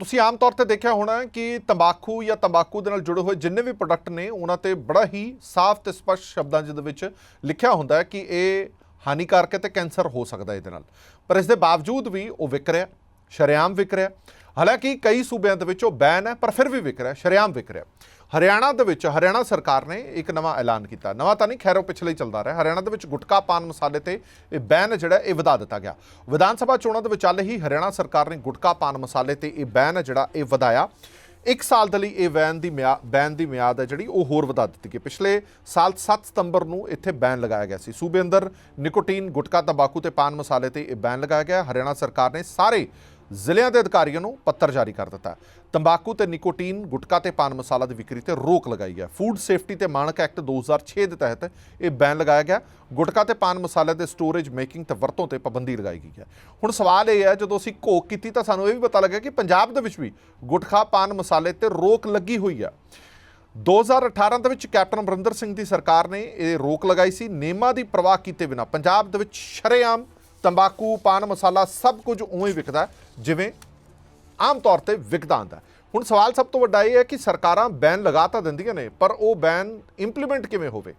ਤੁਸੀਂ ਆਮ ਤੌਰ ਤੇ ਦੇਖਿਆ ਹੋਣਾ ਕਿ ਤੰਬਾਕੂ ਜਾਂ ਤੰਬਾਕੂ ਦੇ ਨਾਲ ਜੁੜੇ ਹੋਏ ਜਿੰਨੇ ਵੀ ਪ੍ਰੋਡਕਟ ਨੇ, ਉਹਨਾਂ ਤੇ ਬੜਾ ਹੀ ਸਾਫ਼ ਤੇ ਸਪਸ਼ਟ ਸ਼ਬਦਾਂ ਜਿਹਦੇ ਵਿੱਚ ਲਿਖਿਆ ਹੁੰਦਾ ਹੈ ਕਿ ਇਹ ਹਾਨੀਕਾਰਕ ਹੈ ਤੇ ਕੈਂਸਰ ਹੋ ਸਕਦਾ ਇਹਦੇ ਨਾਲ। ਪਰ ਇਸ ਦੇ ਬਾਵਜੂਦ ਵੀ ਉਹ ਵਿਕ ਰਿਹਾ, ਸ਼ਰੇਆਮ ਵਿਕ ਰਿਹਾ। ਹਾਲਾਂਕਿ ਕਈ ਸੂਬਿਆਂ ਦੇ ਵਿੱਚ ਉਹ ਬੈਨ ਹੈ, ਪਰ ਫਿਰ ਵੀ ਵਿਕ ਰਿਹਾ, ਸ਼ਰੇਆਮ ਵਿਕ ਰਿਹਾ। ਹਰਿਆਣਾ ਦੇ ਵਿੱਚ ਹਰਿਆਣਾ ਸਰਕਾਰ ਨੇ ਇੱਕ ਨਵਾਂ ਐਲਾਨ ਕੀਤਾ। ਨਵਾਂ ਤਾਂ ਨਹੀਂ, ਖੈਰੋ ਪਿਛਲੇ ਹੀ ਚੱਲਦਾ ਰਿਹਾ। ਹਰਿਆਣਾ ਦੇ ਵਿੱਚ ਗੁਟਕਾ ਪਾਨ ਮਸਾਲੇ ਤੇ ਇਹ ਬੈਨ ਜਿਹੜਾ, ਇਹ ਵਧਾ ਦਿੱਤਾ ਗਿਆ। ਵਿਧਾਨ ਸਭਾ ਚੋਣਾਂ ਦੇ ਵਿਚਾਲੇ ਹੀ ਹਰਿਆਣਾ ਸਰਕਾਰ ਨੇ ਗੁਟਕਾ ਪਾਨ ਮਸਾਲੇ ਤੇ ਇਹ ਬੈਨ ਹੈ ਜਿਹੜਾ, ਇਹ ਵਧਾਇਆ। ਇੱਕ ਸਾਲ ਦੇ ਲਈ ਇਹ ਬੈਨ ਦੀ ਮਿਆ, ਬੈਨ ਦੀ ਮਿਆਦ ਹੈ ਜਿਹੜੀ, ਉਹ ਹੋਰ ਵਧਾ ਦਿੱਤੀ ਗਈ। ਪਿਛਲੇ ਸਾਲ 7 ਸਤੰਬਰ ਨੂੰ ਇੱਥੇ ਬੈਨ ਲਗਾਇਆ ਗਿਆ ਸੀ। ਸੂਬੇ ਅੰਦਰ ਨਿਕੋਟੀਨ, ਗੁਟਕਾ, ਤੰਬਾਕੂ ਤੇ ਪਾਨ ਮਸਾਲੇ ਤੇ ਇਹ ਬੈਨ ਲਗਾਇਆ ਗਿਆ। ਹਰਿਆਣਾ ਸਰਕਾਰ ਨੇ ਸਾਰੇ ਜ਼ਿਲ੍ਹਿਆਂ ਦੇ ਅਧਿਕਾਰੀਆਂ ਨੂੰ ਪੱਤਰ ਜਾਰੀ ਕਰ ਦਿੱਤਾ ਤੰਬਾਕੂ ਤੇ ਨਿਕੋਟੀਨ, ਗੁਟਕਾ ਤੇ ਪਾਨ ਮਸਾਲਾ ਦੀ ਵਿਕਰੀ ਤੇ ਰੋਕ ਲਗਾਈ ਹੈ। ਫੂਡ ਸੇਫਟੀ ਤੇ ਮਾਨਕ ਐਕਟ 2006 ਦੇ ਤਹਿਤ ਇਹ ਬੈਨ ਲਗਾਇਆ ਗਿਆ। ਗੁਟਕਾ ਤੇ ਪਾਨ ਮਸਾਲੇ ਦੇ ਸਟੋਰੇਜ ਮੇਕਿੰਗ ਤੇ ਵਰਤੋਂ ਤੇ ਪਾਬੰਦੀ ਲਗਾਈ ਗਈ ਹੈ। ਹੁਣ ਸਵਾਲ ਇਹ ਹੈ, ਜਦੋਂ ਅਸੀਂ ਘੋਖ ਕੀਤੀ ਤਾਂ ਸਾਨੂੰ ਇਹ ਵੀ ਪਤਾ ਲੱਗਿਆ ਕਿ ਪੰਜਾਬ ਦੇ ਵਿੱਚ ਵੀ ਗੁਟਖਾ ਪਾਨ ਮਸਾਲੇ ਤੇ ਰੋਕ ਲੱਗੀ ਹੋਈ ਹੈ। 2018 ਦੇ ਵਿੱਚ ਕੈਪਟਨ ਅਮਰਿੰਦਰ ਸਿੰਘ ਦੀ ਸਰਕਾਰ ਨੇ ਇਹ ਰੋਕ ਲਗਾਈ ਸੀ। ਨੇਮਾਂ ਦੀ ਪਰਵਾਹ ਕੀਤੇ ਬਿਨਾ ਪੰਜਾਬ ਦੇ ਵਿੱਚ ਸ਼ਰੇਆਮ ਤੰਬਾਕੂ, ਪਾਨ, ਮਸਾਲਾ ਸਭ ਕੁਝ ਉਵੇਂ ਹੀ ਵਿਕਦਾ ਜਿਵੇਂ ਆਮ ਤੌਰ ਤੇ ਵਿਕਦਾ ਆਉਂਦਾ ਹੁਣ ਸਵਾਲ ਸਭ ਤੋਂ ਵੱਡਾ ਇਹ ਹੈ ਕਿ ਸਰਕਾਰਾਂ ਬੈਨ ਲਗਾ ਤਾਂ ਦਿੰਦੀਆਂ ਨੇ, ਪਰ ਉਹ ਬੈਨ ਇੰਪਲੀਮੈਂਟ ਕਿਵੇਂ ਹੋਵੇ?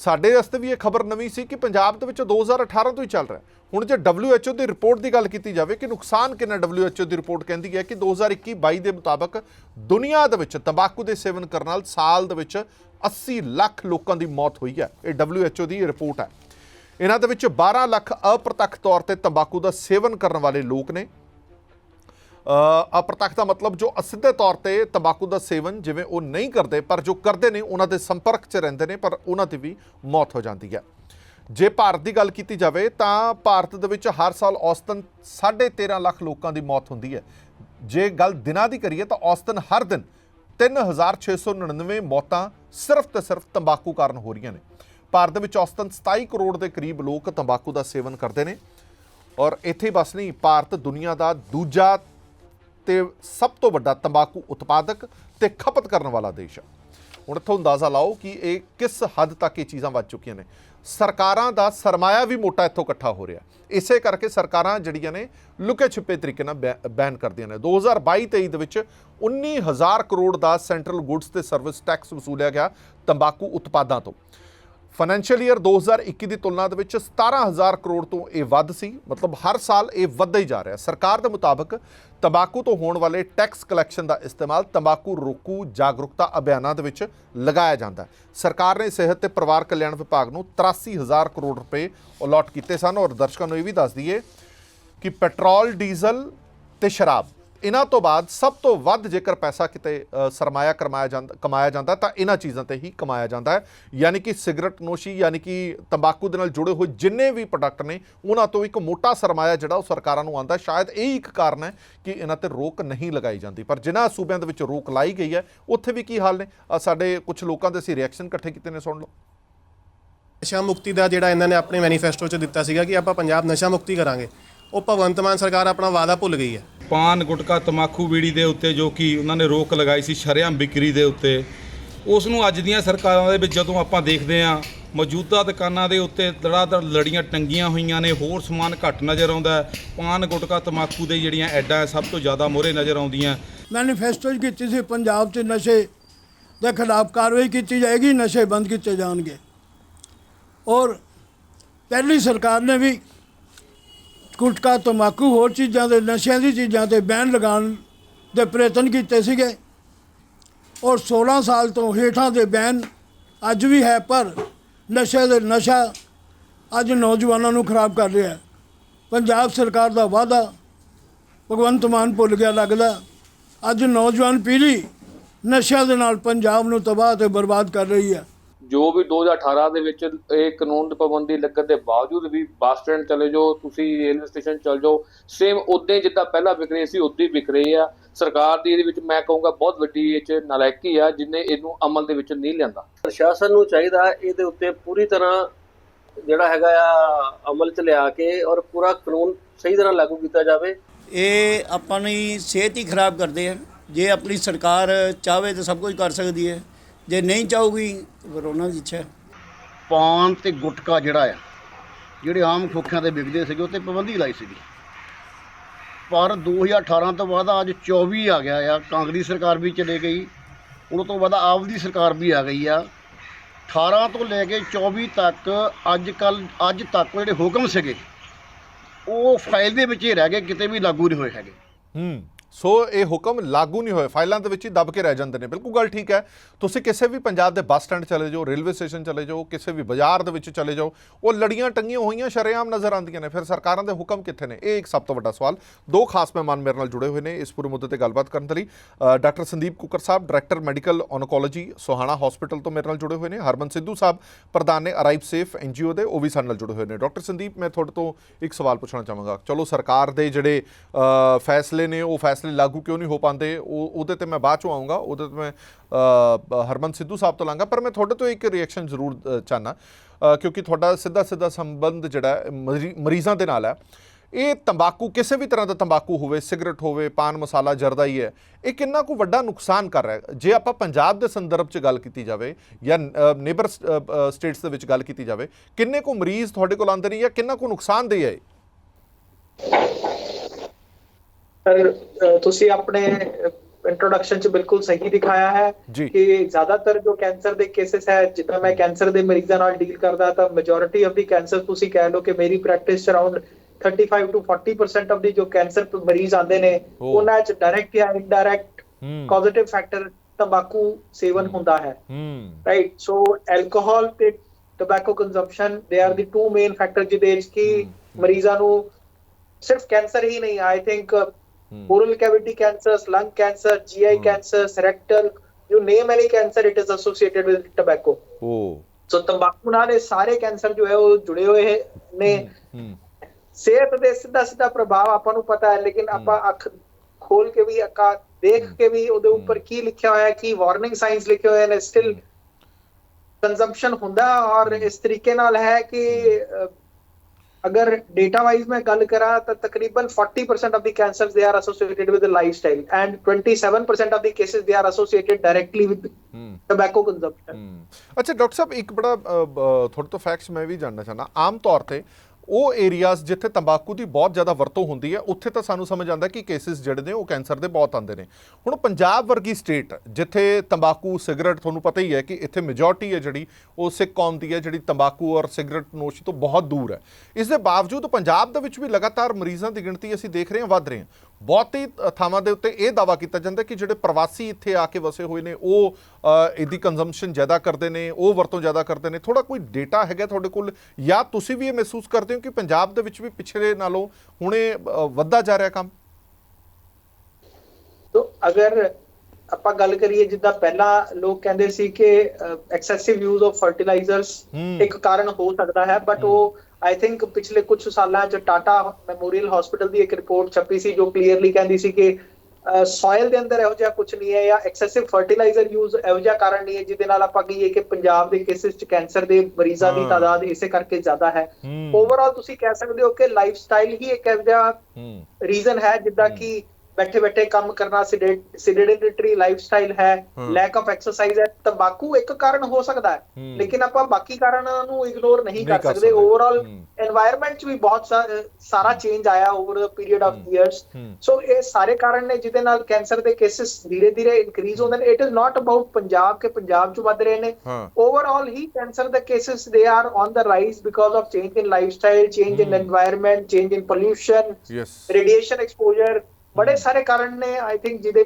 ਸਾਡੇ ਵਾਸਤੇ ਵੀ ਇਹ ਖਬਰ ਨਵੀਂ ਸੀ ਕਿ ਪੰਜਾਬ ਦੇ ਵਿੱਚ 2018 ਤੋਂ ਹੀ ਚੱਲ ਰਿਹਾ ਹੁਣ ਜੇ WHO ਦੀ ਰਿਪੋਰਟ ਦੀ ਗੱਲ ਕੀਤੀ ਜਾਵੇ ਕਿ ਨੁਕਸਾਨ ਕਿੰਨਾ WHO ਦੀ ਰਿਪੋਰਟ ਕਹਿੰਦੀ ਹੈ ਕਿ 2021-22 ਦੇ ਮੁਤਾਬਕ ਦੁਨੀਆ ਦੇ ਵਿੱਚ ਤੰਬਾਕੂ ਦੇ ਸੇਵਨ ਕਰਨ ਨਾਲ ਸਾਲ ਦੇ ਵਿੱਚ 80 ਲੱਖ ਲੋਕਾਂ ਦੀ ਮੌਤ ਹੋਈ ਹੈ। ਇਹ WHO ਦੀ ਰਿਪੋਰਟ ਹੈ। ਇਹਨਾਂ ਦੇ ਵਿੱਚ 12 ਲੱਖ ਅਪ੍ਰਤੱਖ ਤੌਰ ਤੇ ਤੰਬਾਕੂ ਦਾ ਸੇਵਨ ਕਰਨ ਵਾਲੇ ਲੋਕ ਨੇ। ਅਪ੍ਰਤੱਖ ਦਾ ਮਤਲਬ ਜੋ ਅਸਿੱਧੇ ਤੌਰ ਤੇ ਤੰਬਾਕੂ ਦਾ ਸੇਵਨ ਜਿਵੇਂ ਉਹ ਨਹੀਂ ਕਰਦੇ, ਪਰ ਜੋ ਕਰਦੇ ਨੇ, ਉਹਨਾਂ ਦੇ ਸੰਪਰਕ 'ਚ ਰਹਿੰਦੇ ਨੇ, ਪਰ ਉਹਨਾਂ ਦੀ ਵੀ ਮੌਤ ਹੋ ਜਾਂਦੀ ਹੈ। ਜੇ ਭਾਰਤ ਦੀ ਗੱਲ ਕੀਤੀ ਜਾਵੇ, ਤਾਂ ਭਾਰਤ ਦੇ ਵਿੱਚ ਹਰ ਸਾਲ ਔਸਤਨ 13.5 ਲੱਖ ਲੋਕਾਂ ਦੀ ਮੌਤ ਹੁੰਦੀ ਹੈ। ਜੇ ਗੱਲ ਦਿਨਾਂ ਦੀ ਕਰੀਏ, ਤਾਂ ਔਸਤਨ ਹਰ ਦਿਨ 3699 ਮੌਤਾਂ ਸਿਰਫ ਤੇ ਸਿਰਫ ਤੰਬਾਕੂ ਕਾਰਨ ਹੋ ਰਹੀਆਂ ਨੇ। ਭਾਰਤ ਦੇ ਵਿੱਚ ਔਸਤਨ 27 ਕਰੋੜ ਦੇ ਕਰੀਬ ਲੋਕ ਤੰਬਾਕੂ ਦਾ ਸੇਵਨ ਕਰਦੇ ਨੇ। ਔਰ ਇੱਥੇ ਬਸ ਨਹੀਂ, ਭਾਰਤ ਦੁਨੀਆ ਦਾ ਦੂਜਾ ਤੇ ਸਭ ਤੋਂ ਵੱਡਾ ਤੰਬਾਕੂ ਉਤਪਾਦਕ ਤੇ ਖਪਤ ਕਰਨ ਵਾਲਾ ਦੇਸ਼ ਹੈ ਹੁਣ ਇੱਥੋਂ ਅੰਦਾਜ਼ਾ ਲਾਓ ਕਿ ਇਹ ਕਿਸ ਹੱਦ ਤੱਕ ਇਹ ਚੀਜ਼ਾਂ ਵੱਧ ਚੁੱਕੀਆਂ ਨੇ। ਸਰਕਾਰਾਂ ਦਾ ਸਰਮਾਇਆ ਵੀ ਮੋਟਾ ਇੱਥੋਂ ਇਕੱਠਾ ਹੋ ਰਿਹਾ। ਇਸੇ ਕਰਕੇ ਸਰਕਾਰਾਂ ਜਿਹੜੀਆਂ ਨੇ ਲੁਕੇ ਛਿਪੇ ਤਰੀਕੇ ਨਾਲ ਬੈ- ਬੈਨ ਕਰਦੀਆਂ ਨੇ। 2022-23 ਦੇ ਵਿੱਚ 19000 ਕਰੋੜ ਦਾ ਸੈਂਟਰਲ ਗੁੱਡਸ ਤੇ ਸਰਵਿਸ ਟੈਕਸ ਵਸੂਲਿਆ ਗਿਆ ਤੰਬਾਕੂ ਉਤਪਾਦਾਂ ਤੋਂ। ਫਾਈਨੈਂਸ਼ੀਅਲ ਈਅਰ 2021 ਦੀ ਤੁਲਨਾ ਦੇ ਵਿੱਚ 17000 ਕਰੋੜ ਤੋਂ ਇਹ ਵੱਧ ਸੀ। ਮਤਲਬ ਹਰ ਸਾਲ ਇਹ ਵੱਧਦਾ ਹੀ ਜਾ ਰਿਹਾ। ਸਰਕਾਰ ਦੇ ਮੁਤਾਬਕ ਤੰਬਾਕੂ ਤੋਂ ਹੋਣ ਵਾਲੇ ਟੈਕਸ ਕਲੈਕਸ਼ਨ ਦਾ ਇਸਤੇਮਾਲ ਤੰਬਾਕੂ ਰੋਕੂ, ਜਾਗਰੂਕਤਾ ਅਭਿਆਨਾਂ ਦੇ ਵਿੱਚ ਲਗਾਇਆ ਜਾਂਦਾ ਹੈ। ਸਰਕਾਰ ਨੇ ਸਿਹਤ ਤੇ ਪਰਿਵਾਰ ਕਲਿਆਣ ਵਿਭਾਗ ਨੂੰ 83000 ਕਰੋੜ ਰੁਪਏ ਅਲਾਟ ਕੀਤੇ ਸਨ ਔਰ ਦਰਸ਼ਕਾਂ ਨੂੰ ਇਹ ਵੀ ਦੱਸ ਦਈਏ ਕਿ ਪੈਟਰੋਲ, ਡੀਜ਼ਲ ਤੇ ਸ਼ਰਾਬ ਇਹਨਾਂ ਤੋਂ ਬਾਅਦ ਸਭ ਤੋਂ ਵੱਧ ਜੇਕਰ ਪੈਸਾ ਕਿਤੇ ਸਰਮਾਇਆ ਕਰਮਾਇਆ ਜਾਂਦਾ, ਕਮਾਇਆ ਜਾਂਦਾ, ਤਾਂ ਇਹਨਾਂ ਚੀਜ਼ਾਂ ਤੇ ਹੀ ਕਮਾਇਆ ਜਾਂਦਾ ਹੈ। ਯਾਨੀ ਕਿ ਸਿਗਰਟ ਨੋਸ਼ੀ, ਯਾਨੀ ਕਿ ਤੰਬਾਕੂ ਦੇ ਨਾਲ ਜੁੜੇ ਹੋਏ ਜਿੰਨੇ ਵੀ ਪ੍ਰੋਡਕਟ ਨੇ, ਉਹਨਾਂ ਤੋਂ ਇੱਕ ਮੋਟਾ ਸਰਮਾਇਆ ਜਿਹੜਾ ਉਹ ਸਰਕਾਰਾਂ ਨੂੰ ਆਉਂਦਾ ਸ਼ਾਇਦ ਇਹ ਇੱਕ ਕਾਰਨ ਹੈ ਕਿ ਇਹਨਾਂ ਤੇ ਰੋਕ ਨਹੀਂ ਲਗਾਈ ਜਾਂਦੀ। ਪਰ ਜਿਨ੍ਹਾਂ ਸੂਬਿਆਂ ਦੇ ਵਿੱਚ ਰੋਕ ਲਾਈ ਗਈ ਹੈ, ਉੱਥੇ ਵੀ ਕੀ ਹਾਲ ਨੇ? ਸਾਡੇ ਕੁਝ ਲੋਕਾਂ ਦੇ ਅਸੀਂ ਰਿਐਕਸ਼ਨ ਇਕੱਠੇ ਕੀਤੇ ਨੇ, ਸੁਣ ਲਓ। ਨਸ਼ਾ ਮੁਕਤੀ ਦਾ ਜਿਹੜਾ ਇਹਨਾਂ ਨੇ ਆਪਣੇ ਮੈਨੀਫੈਸਟੋ 'ਚ ਦਿੱਤਾ ਸੀਗਾ ਕਿ ਆਪਾਂ ਪੰਜਾਬ ਨਸ਼ਾ ਮੁਕਤੀ ਕਰਾਂਗੇ। ਉਹ ਭਗਵੰਤ ਮਾਨ ਸਰਕਾਰ ਆਪਣਾ ਵਾਅਦਾ ਭੁੱਲ ਗਈ ਹੈ। ਪਾਨ ਗੁਟਕਾ ਤਮਾਕੂ ਬੀੜੀ ਦੇ ਉੱਤੇ ਜੋ ਕਿ ਉਹਨਾਂ ਨੇ ਰੋਕ ਲਗਾਈ ਸੀ ਸ਼ਰੇਆਮ ਵਿਕਰੀ ਦੇ ਉੱਤੇ। ਉਸ ਨੂੰ ਅੱਜ ਦੀਆਂ ਸਰਕਾਰਾਂ ਦੇ ਵਿੱਚ ਜਦੋਂ ਆਪਾਂ ਦੇਖਦੇ ਹਾਂ ਮੌਜੂਦਾ ਦੁਕਾਨਾਂ ਦੇ ਉੱਤੇ ਦੜਾਦੜ ਲੜੀਆਂ ਟੰਗੀਆਂ ਹੋਈਆਂ ਨੇ ਹੋਰ ਸਮਾਨ ਘੱਟ ਨਜ਼ਰ ਆਉਂਦਾ। ਪਾਨ ਗੁਟਕਾ ਤਮਾਕੂ ਦੇ ਜਿਹੜੀਆਂ ਐਡਾਂ ਹੈ, ਸਭ ਤੋਂ ਜ਼ਿਆਦਾ ਮੋਹਰੇ ਨਜ਼ਰ ਆਉਂਦੀਆਂ। ਮੈਨੀਫੈਸਟੋ ਕੀਤੀ ਸੀ ਪੰਜਾਬ 'ਚ ਨਸ਼ੇ ਦੇ ਖਿਲਾਫ ਕਾਰਵਾਈ ਕੀਤੀ ਜਾਏਗੀ ਨਸ਼ੇ ਬੰਦ ਕੀਤੇ ਜਾਣਗੇ। ਔਰ ਪਹਿਲੀ ਸਰਕਾਰ ਨੇ ਵੀ ਗੁਟਕਾ ਤੰਬਾਕੂ, ਹੋਰ ਚੀਜ਼ਾਂ ਦੇ, ਨਸ਼ਿਆਂ ਦੀ ਚੀਜ਼ਾਂ ਤੇ ਬੈਨ ਲਗਾਉਣ ਦੇ ਪ੍ਰਯਤਨ ਕੀਤੇ ਸੀਗੇ। ਔਰ 16 ਸਾਲ ਤੋਂ ਹੇਠਾਂ ਦੇ ਬੈਨ ਅੱਜ ਵੀ ਹੈ, ਪਰ ਨਸ਼ੇ ਦੇ ਨਸ਼ਾ ਅੱਜ ਨੌਜਵਾਨਾਂ ਨੂੰ ਖਰਾਬ ਕਰ ਰਿਹਾ ਹੈ। ਪੰਜਾਬ ਸਰਕਾਰ ਦਾ ਵਾਅਦਾ ਭਗਵੰਤ ਮਾਨ ਭੁੱਲ ਗਿਆ ਲੱਗਦਾ। ਅੱਜ ਨੌਜਵਾਨ ਪੀੜ੍ਹੀ ਨਸ਼ਿਆਂ ਦੇ ਨਾਲ ਪੰਜਾਬ ਨੂੰ ਤਬਾਹ ਤੇ ਬਰਬਾਦ ਕਰ ਰਹੀ ਹੈ। ਜੋ ਵੀ 2018 ਦੇ ਵਿੱਚ ਇਹ ਕਾਨੂੰਨ ਦੀ ਪਾਬੰਦੀ ਲੱਗਣ ਦੇ ਬਾਵਜੂਦ ਵੀ ਬੱਸ ਸਟੈਂਡ ਚਲੇ ਜਾਓ ਤੁਸੀਂ ਰੇਲਵੇ ਸਟੇਸ਼ਨ ਚਲ ਜਾਓ ਸੇਮ ਉਦਾਂ ਹੀ ਜਿੱਦਾਂ ਪਹਿਲਾਂ ਵਿਕ ਰਹੇ ਸੀ ਉਦਾਂ ਹੀ ਵਿਕ ਰਹੇ ਆ। ਸਰਕਾਰ ਦੀ ਇਹਦੇ ਵਿੱਚ ਮੈਂ ਕਹੂੰਗਾ ਬਹੁਤ ਵੱਡੀ ਇਹ ਚ ਨਲਾਇਕੀ ਆ ਜਿਨੇ ਇਹਨੂੰ ਅਮਲ ਦੇ ਵਿੱਚ ਨਹੀਂ ਲਿਆਂਦਾ। ਪ੍ਰਸ਼ਾਸਨ ਨੂੰ ਚਾਹੀਦਾ ਇਹਦੇ ਉੱਤੇ ਪੂਰੀ ਤਰ੍ਹਾਂ ਜਿਹੜਾ ਹੈਗਾ ਆ ਅਮਲ ਚ ਲਿਆ ਕੇ ਔਰ ਪੂਰਾ ਕਾਨੂੰਨ ਸਹੀ ਤਰ੍ਹਾਂ ਲਾਗੂ ਕੀਤਾ ਜਾਵੇ। ਇਹ ਆਪਣੀ ਸਿਹਤ ਹੀ ਖਰਾਬ ਕਰਦੇ ਆ। ਜੇ ਆਪਣੀ ਸਰਕਾਰ ਚਾਹਵੇ ਤਾਂ ਸਭ ਕੁਝ ਕਰ ਸਕਦੀ ਹੈ। ਜੇ ਨਹੀਂ ਚਾਹੂਗੀ ਤਾਂ ਫਿਰ ਉਹਨਾਂ ਦੀ ਇੱਛਾ ਹੈ। ਪਾਨ ਤੇ ਗੁਟਕਾ ਜਿਹੜਾ ਆ ਜਿਹੜੇ ਆਮ ਖੋਖਿਆਂ ਤੇ ਵਿਕਦੇ ਸੀਗੇ ਉਹ ਤੇ ਪਾਬੰਦੀ ਲਾਈ ਸੀਗੀ। ਪਰ 2018 ਤੋਂ ਬਾਅਦ ਅੱਜ 24 ਆ ਗਿਆ ਆ ਕਾਂਗਰਸ ਸਰਕਾਰ ਵੀ ਚਲੇ ਗਈ ਉਹ ਤੋਂ ਬਾਅਦ ਆਪ ਦੀ ਸਰਕਾਰ ਵੀ ਆ ਗਈ ਆ। 18 ਤੋਂ ਲੈ ਕੇ 24 ਤੱਕ ਅੱਜ ਕੱਲ ਅੱਜ ਤੱਕ ਜਿਹੜੇ ਹੁਕਮ ਸੀਗੇ ਉਹ ਫਾਈਲ ਦੇ ਵਿੱਚ ਹੀ ਰਹਿ ਗਏ ਕਿਤੇ ਵੀ ਲਾਗੂ ਨਹੀਂ ਹੋਏ ਹੈਗੇ। ਹੂੰ। ਸੋ ਇਹ ਹੁਕਮ ਲਾਗੂ ਨਹੀਂ ਹੋਏ। ਫਾਈਲਾਂ ਦੇ ਵਿੱਚ ਹੀ ਦਬ ਕੇ ਰਹਿ ਜਾਂਦੇ ਨੇ। ਬਿਲਕੁਲ ਗੱਲ ਠੀਕ ਹੈ। ਤੁਸੀਂ ਕਿਸੇ ਵੀ ਪੰਜਾਬ ਦੇ ਬੱਸ ਸਟੈਂਡ ਚਲੇ ਜਾਓ, ਰੇਲਵੇ ਸਟੇਸ਼ਨ ਚਲੇ ਜਾਓ, ਕਿਸੇ ਵੀ ਬਾਜ਼ਾਰ ਦੇ ਵਿੱਚ ਚਲੇ ਜਾਓ, ਉਹ ਲੜੀਆਂ ਟੰਗੀਆਂ ਹੋਈਆਂ ਸ਼ਰੇਆਮ ਨਜ਼ਰ ਆਉਂਦੀਆਂ ਨੇ। ਫਿਰ ਸਰਕਾਰਾਂ ਦੇ ਹੁਕਮ ਕਿੱਥੇ ਨੇ? ਇਹ ਇੱਕ ਸਭ ਤੋਂ ਵੱਡਾ ਸਵਾਲ। ਦੋ ਖਾਸ ਮਹਿਮਾਨ ਮੇਰੇ ਨਾਲ ਜੁੜੇ ਹੋਏ ਨੇ ਇਸ ਪੂਰੇ ਮੁੱਦੇ ਤੇ ਗੱਲਬਾਤ ਕਰਨ ਦੇ ਲਈ। Doctor Sandeep Kukar sahib, director medical oncology Sohana hospital ਤੋਂ ਮੇਰੇ ਨਾਲ ਜੁੜੇ ਹੋਏ ਨੇ। ਹਰਮਨ ਸਿੱਧੂ ਸਾਹਿਬ, ਪ੍ਰਧਾਨ ਨੇ ਅਰਾਈਵ ਸੇਫ ਐਨਜੀਓ ਦੇ, ਉਹ ਵੀ ਸਾਡੇ ਨਾਲ ਜੁੜੇ ਹੋਏ ਨੇ। ਡਾਕਟਰ ਸੰਦੀਪ, ਮੈਂ ਤੁਹਾਡੇ ਤੋਂ ਇੱਕ ਸਵਾਲ ਪੁੱਛਣਾ ਚਾਹਾਂਗਾ। ਚਲੋ, ਸਰਕਾਰ ਦੇ ਜਿਹੜੇ ਫੈਸਲੇ ਨੇ, ਉਹ ਫੈਸਲੇ ਲਾਗੂ ਕਿਉਂ ਨਹੀਂ ਹੋ ਪਾਉਂਦੇ? ਉਹ ਉਹਦੇ ਤੇ ਮੈਂ ਬਾਅਦ ਚੋਂ ਆਉਂਗਾ ਉਹਦੇ ਤੇ ਮੈਂ ਅ, ਹਰਮਨ ਸਿੱਧੂ ਸਾਹਿਬ ਤੋਂ ਲਾਂਗਾ। ਪਰ ਮੈਂ ਤੁਹਾਡੇ ਤੋਂ ਇੱਕ ਰਿਐਕਸ਼ਨ ਜ਼ਰੂਰ ਅ, ਚਾਹਨਾ ਕਿਉਂਕਿ ਤੁਹਾਡਾ ਸਿੱਧਾ ਸਿੱਧਾ ਸੰਬੰਧ ਜਿਹੜਾ ਮਰੀ- ਮਰੀਜ਼ਾਂ ਦੇ ਨਾਲ ਹੈ। ਇਹ ਤੰਬਾਕੂ ਕਿਸੇ ਵੀ ਤਰ੍ਹਾਂ ਦਾ ਤੰਬਾਕੂ ਹੋਵੇ ਸਿਗਰਟ ਹੋਵੇ ਪਾਨ ਮਸਾਲਾ ਜਰਦਾ ਹੀ ਹੈ ਇਹ ਕਿੰਨਾ ਕੁ ਵੱਡਾ ਨੁਕਸਾਨ ਕਰ ਰਿਹਾ ਜੇ ਆਪਾਂ ਪੰਜਾਬ ਦੇ ਸੰਦਰਭ 'ਚ ਗੱਲ ਕੀਤੀ ਜਾਵੇ ਜਾਂ ਨੇਬਰ ਸਟੇਟਸ ਦੇ ਵਿੱਚ ਗੱਲ ਕੀਤੀ ਜਾਵੇ ਕਿੰਨੇ ਕੁ ਮਰੀਜ਼ ਤੁਹਾਡੇ ਕੋਲ ਆਉਂਦੇ ਨੇ ਜਾਂ ਕਿੰਨਾ ਕੁ ਨੁਕਸਾਨਦੇਹ ਹੈ ਸਰ ਤੁਸੀਂ ਆਪਣੇ ਇੰਟਰੋਡਕਸ਼ਨ ਚ ਬਿਲਕੁਲ ਸਹੀ ਦਿਖਾਇਆ ਹੈ। ਕਿ ਜ਼ਿਆਦਾਤਰ ਜੋ ਕੈਂਸਰ ਦੇ ਕੇसेस ਹੈ ਜਿੱਦਾਂ ਮੈਂ ਕੈਂਸਰ ਦੇ ਮਰੀਜ਼ਾਂ ਨਾਲ ਡੀਲ ਕਰਦਾ ਤਾਂ ਮੈਜੋਰਿਟੀ ਆਫ ਦੀ ਕੈਂਸਰ ਤੁਸੀਂ ਕਹਿ ਲਓ ਕਿ ਮੇਰੀ ਪ੍ਰੈਕਟਿਸ ਚ ਅਰਾਊਂਡ 35 ਟੂ 40% ਆਫ ਦੀ ਜੋ ਕੈਂਸਰ ਮਰੀਜ਼ ਆਉਂਦੇ ਨੇ. ਉਹਨਾਂ ਚ ਡਾਇਰੈਕਟ ਜਾਂ ਇਨਡਾਇਰੈਕਟ ਪੋਜ਼ਿਟਿਵ ਫੈਕਟਰ ਤੰਬਾਕੂ ਸੇਵਨ ਹੁੰਦਾ ਹੈ। ਰਾਈਟ ਸੋ ਐਲਕੋਹਲ ਤੇ ਟobacco consumption they are the two main factor ਜਿਹਦੇ ਵਿੱਚ ਕਿ ਮਰੀਜ਼ਾਂ ਨੂੰ ਸਿਰਫ ਕੈਂਸਰ ਹੀ ਨਹੀਂ I think oral cavity cancers lung cancer gi cancers rectal you name any cancer it is associated with tobacco. ਉਹ ਸੋ ਤੰਬਾਕੂ ਨਾਲ ਇਹ ਸਾਰੇ ਕੈਂਸਰ ਜੋ ਹੈ ਉਹ ਜੁੜੇ ਹੋਏ ਨੇ। ਹੂੰ ਸਿਹਤ ਦੇ ਸਿੱਧਾ ਸਿੱਧਾ ਪ੍ਰਭਾਵ ਆਪਾਂ ਨੂੰ ਪਤਾ ਹੈ ਲੇਕਿਨ ਆਪਾਂ ਅੱਖ ਖੋਲ ਕੇ ਵੀ ਅੱਖਾਂ ਦੇਖ ਕੇ ਵੀ ਉਹਦੇ ਉੱਪਰ ਕੀ ਲਿਖਿਆ ਹੋਇਆ ਹੈ ਕੀ ਵਾਰਨਿੰਗ ਸਾਈਨਸ ਲਿਖੇ ਹੋਏ ਨੇ ਸਟਿਲ ਕੰਜ਼ੰਪਸ਼ਨ ਹੁੰਦਾ ਔਰ ਇਸ ਤਰੀਕੇ ਨਾਲ ਹੈ ਕਿ ਅਗਰ ਡੇਟਾ ਵਾਈਜ਼ ਮੈਂ ਗੱਲ ਕਰਾਂ ਤਾਂ ਤਕਰੀਬਨ 40% of the cancers they are associated with lifestyle and 27% of the cases they are associated directly with tobacco consumption. ਅੱਛਾ ਡਾਕਟਰ ਸਾਹਿਬ ਇੱਕ ਬੜਾ ਤੁਹਾਡੇ ਤੋਂ ਫੈਕਟਸ ਮੈਂ ਵੀ ਜਾਣਨਾ ਚਾਹਨਾ ਆਮ ਤੌਰ ਤੇ ਉਹ ਏਰੀਆਜ਼ ਜਿੱਥੇ ਤੰਬਾਕੂ ਦੀ ਬਹੁਤ ਜ਼ਿਆਦਾ ਵਰਤੋਂ ਹੁੰਦੀ ਹੈ ਉੱਥੇ ਤਾਂ ਸਾਨੂੰ ਸਮਝ ਆਉਂਦਾ ਕਿ ਕੇਸਿਸ ਜਿਹੜੇ ਨੇ ਉਹ ਕੈਂਸਰ ਦੇ ਬਹੁਤ ਆਉਂਦੇ ਨੇ। ਹੁਣ ਪੰਜਾਬ ਵਰਗੀ ਸਟੇਟ ਜਿੱਥੇ ਤੰਬਾਕੂ ਸਿਗਰਟ ਤੁਹਾਨੂੰ ਪਤਾ ਹੀ ਹੈ ਕਿ ਇੱਥੇ ਮੈਜੋਰਟੀ ਹੈ ਜਿਹੜੀ ਉਹ ਸਿੱਖ ਕੌਮ ਦੀ ਹੈ ਜਿਹੜੀ ਤੰਬਾਕੂ ਔਰ ਸਿਗਰਟ ਨੋਸ਼ੀ ਤੋਂ ਬਹੁਤ ਦੂਰ ਹੈ। ਇਸ ਦੇ ਬਾਵਜੂਦ ਪੰਜਾਬ ਦੇ ਵਿੱਚ ਵੀ ਲਗਾਤਾਰ ਮਰੀਜ਼ਾਂ ਦੀ ਗਿਣਤੀ ਅਸੀਂ ਦੇਖ ਰਹੇ ਹਾਂ ਵੱਧ ਰਹੇ ਹਾਂ। ਬਹੁਤੀ ਅ, ਥਾਵਾਂ ਦੇ ਉੱਤੇ ਇਹ ਦਾਵਾ ਕੀਤਾ ਜਾਂਦਾ ਕਿ ਜਿਹੜੇ ਪ੍ਰਵਾਸੀ ਇੱਥੇ ਆ ਕੇ ਵਸੇ ਹੋਏ ਨੇ ਉਹ ਇਹਦੀ ਕੰਜ਼ੰਪਸ਼ਨ ਜ਼ਿਆਦਾ ਕਰਦੇ ਨੇ ਉਹ ਵਰਤੋਂ ਜ਼ਿਆਦਾ ਕਰਦੇ ਨੇ। ਥੋੜਾ ਕੋਈ ਡੇਟਾ ਹੈਗਾ ਤੁਹਾਡੇ ਕੋਲ ਜਾਂ ਤੁਸੀਂ ਵੀ ਇਹ ਮਹਿਸੂਸ ਕਰਦੇ ਹੋ ਕਿ ਪੰਜਾਬ ਦੇ ਵਿੱਚ ਵੀ ਪਿਛਲੇ ਨਾਲੋਂ ਹੁਣੇ ਵੱਧਦਾ ਜਾ ਰਿਹਾ ਕੰਮ। ਤੋ ਅਗਰ ਆਪਾਂ ਗੱਲ ਕਰੀਏ ਜਿੱਦਾਂ ਪਹਿਲਾਂ ਲੋਕ ਕਹਿੰਦੇ ਸੀ ਕਿ ਐਕਸੈਸਿਵ ਯੂਜ਼ ਆਫ ਫਰਟੀਲਾਈਜ਼ਰਸ। ਇੱਕ ਕਾਰਨ ਹੋ ਸਕਦਾ ਹੈ ਬਟ ਉਹ ਆਈ ਥਿੰਕ ਪਿਛਲੇ ਕੁਝ ਸਾਲਾਂ ਚ ਟਾਟਾ ਮੈਮੋਰੀਅਲ ਹਸਪੀਟਲ ਦੀ ਇੱਕ ਰਿਪੋਰਟ ਛਪੀ ਸੀ ਜੋ ਕਲੀਅਰਲੀ ਕਹਿੰਦੀ ਸੀ ਕਿ ਸੋਇਲ ਦੇ ਅੰਦਰ ਇਹੋ ਜਿਹਾ ਕੁਝ ਨਹੀਂ ਹੈ ਜਾਂ ਐਕਸੈਸਿਵ ਫਰਟੀਲਾਈਜ਼ਰ ਯੂਜ਼ ਇਹੋ ਜਿਹਾ ਕਾਰਨ ਨਹੀਂ ਹੈ ਜਿਹਦੇ ਨਾਲ ਆਪਾਂ ਕਹੀਏ ਕਿ ਪੰਜਾਬ ਦੇ ਕੇਸਿਸ ਚ ਕੈਂਸਰ ਦੇ ਮਰੀਜ਼ਾਂ ਦੀ। ਤਾਦਾਦ ਇਸੇ ਕਰਕੇ ਜ਼ਿਆਦਾ ਹੈ। ਓਵਰਆਲ ਤੁਸੀਂ ਕਹਿ ਸਕਦੇ ਹੋ ਕਿ ਲਾਈਫ ਸਟਾਈਲ ਹੀ ਇੱਕ ਇਹੋ ਜਿਹਾ ਰੀਜ਼ਨ ਹੈ ਜਿੱਦਾਂ ਕਿ बैठे बैठे काम करना सिडेडेटरी ਲਾਈਫਸਟਾਈਲ ਹੈ ਲੈਕ ਆਫ ਐਕਸਰਸਾਈਜ਼ ਹੈ ਤੰਬਾਕੂ ਇੱਕ ਕਾਰਨ ਹੋ ਸਕਦਾ ਹੈ ਲੇਕਿਨ ਆਪਾਂ ਬਾਕੀ ਕਾਰਨਾਂ ਨੂੰ ਇਗਨੋਰ ਨਹੀਂ ਕਰ ਸਕਦੇ। ਓਵਰਆਲ এনवायरमेंट ਵੀ ਬਹੁਤ ਸਾਰਾ ਚੇਂਜ ਆਇਆ over period of years so ਇਹ ਸਾਰੇ ਕਾਰਨ ਨੇ ਜਿਹਦੇ ਨਾਲ ਕੈਂਸਰ ਦੇ ਕੇਸਸ ਧੀਰੇ-ਧੀਰੇ ਇਨਕਰੀਜ਼ ਹੁੰਦੇ ਨੇ। It is not about Punjab ਕੇ ਪੰਜਾਬ 'ਚ ਵੱਧ ਰਹੇ ਨੇ। ਓਵਰ ਆਲ ਹੀ ਕੈਂਸਰ ਦੇ ਕੇਸਸ ਦੇ are on the rise because of change in lifestyle change in environment change in pollution radiation exposure ਬੜੇ ਸਾਰੇ ਕਾਰਨ ਨੇ ਆਈ ਥਿੰਕ ਜਿਹਦੇ